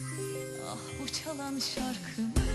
Ah bu çalan şarkımı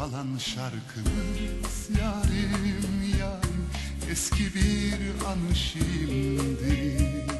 çalan şarkımız Yarim yarim eski bir anı şimdi.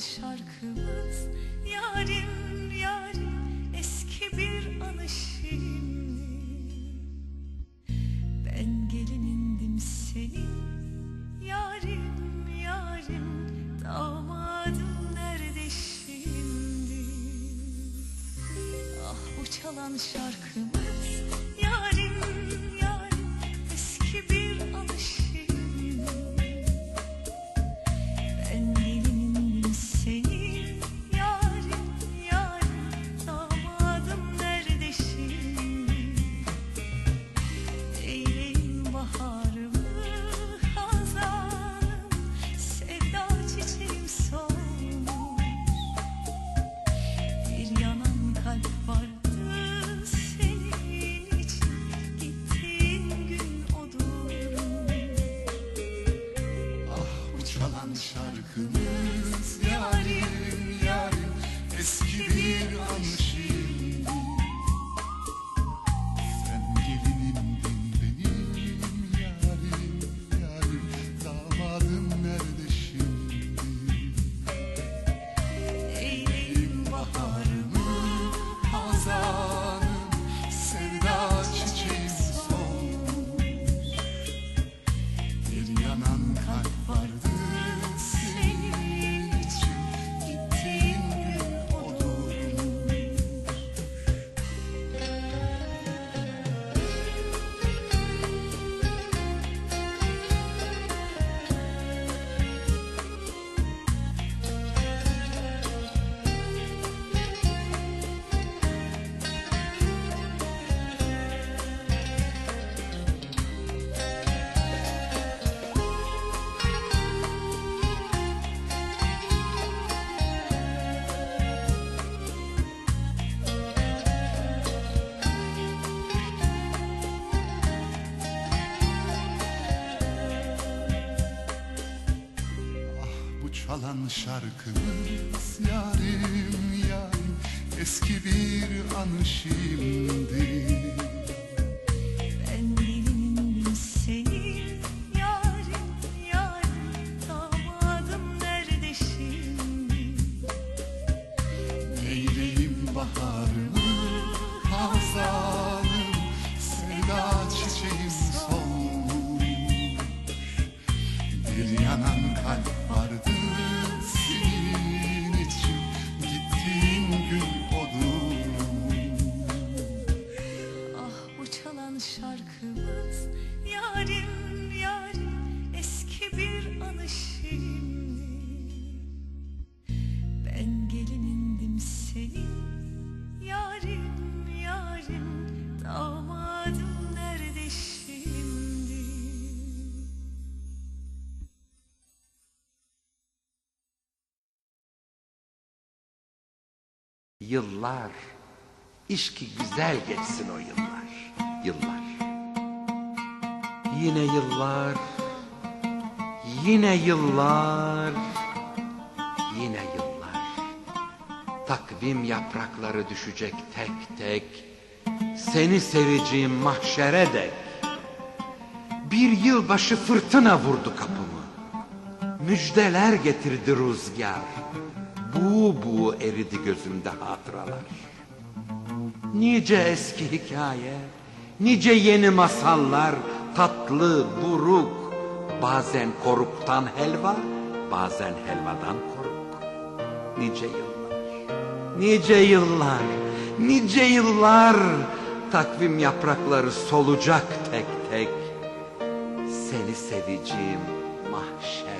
şarkımız. Yarim yarim eski bir anı şimdi Ben gelinindim senin Yarim yarim damadın nerede şimdi? Ah bu çalan şarkımız. çalan şarkımız Yarim yarim eski bir anı şimdi. Ben bilirim seni yarim yarim damadım baharımı hazalım sevda çiçeğim solmuş Bir yanan şarkımız. Yarim yarim eski bir anı şimdi. Ben gelinindim senin. Yarim yarim damadım nerede şimdi? Yıllar, iş ki güzel geçsin o yıllar, yıllar. Yine yıllar, yine yıllar, yine yıllar. Takvim yaprakları düşecek tek tek, seni seveceğim mahşere dek. Bir yılbaşı fırtına vurdu kapımı. Müjdeler getirdi rüzgar. Bu bu eridi gözümde hatıralar. Nice eski hikaye, nice yeni masallar, tatlı, buruk, bazen koruktan helva, bazen helvadan koruk. Nice yıllar, nice yıllar, nice yıllar, takvim yaprakları solacak tek tek. Seni seveceğim mahşer.